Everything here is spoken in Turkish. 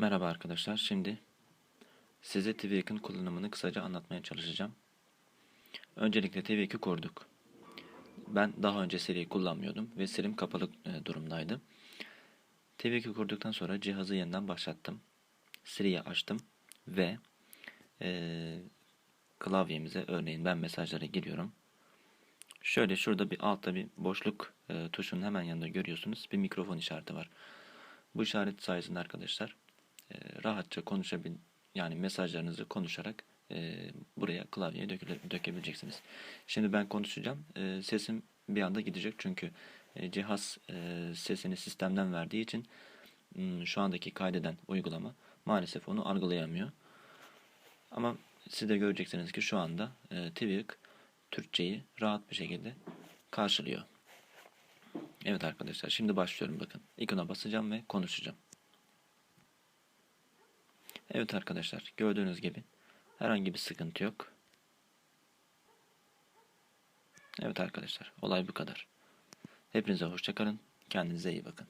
Merhaba arkadaşlar. Şimdi size TVEK'in kullanımını kısaca anlatmaya çalışacağım. Öncelikle TVEK'i kurduk. Ben daha önce Siri'yi kullanmıyordum ve Siri'm kapalı e, durumdaydı. TVEK'i kurduktan sonra cihazı yeniden başlattım. Siri'yi açtım ve e, klavyemize örneğin ben mesajlara giriyorum. Şöyle şurada bir altta bir boşluk e, tuşunun hemen yanında görüyorsunuz. Bir mikrofon işareti var. Bu işaret sayesinde arkadaşlar rahatça konuşabil yani mesajlarınızı konuşarak e, buraya klavyeye döküle- dökebileceksiniz. Şimdi ben konuşacağım. E, sesim bir anda gidecek çünkü e, cihaz e, sesini sistemden verdiği için m, şu andaki kaydeden uygulama maalesef onu algılayamıyor. Ama siz de göreceksiniz ki şu anda e, Tweak Türkçeyi rahat bir şekilde karşılıyor. Evet arkadaşlar şimdi başlıyorum bakın. İkona basacağım ve konuşacağım. Evet arkadaşlar gördüğünüz gibi herhangi bir sıkıntı yok. Evet arkadaşlar olay bu kadar. Hepinize hoşçakalın. Kendinize iyi bakın.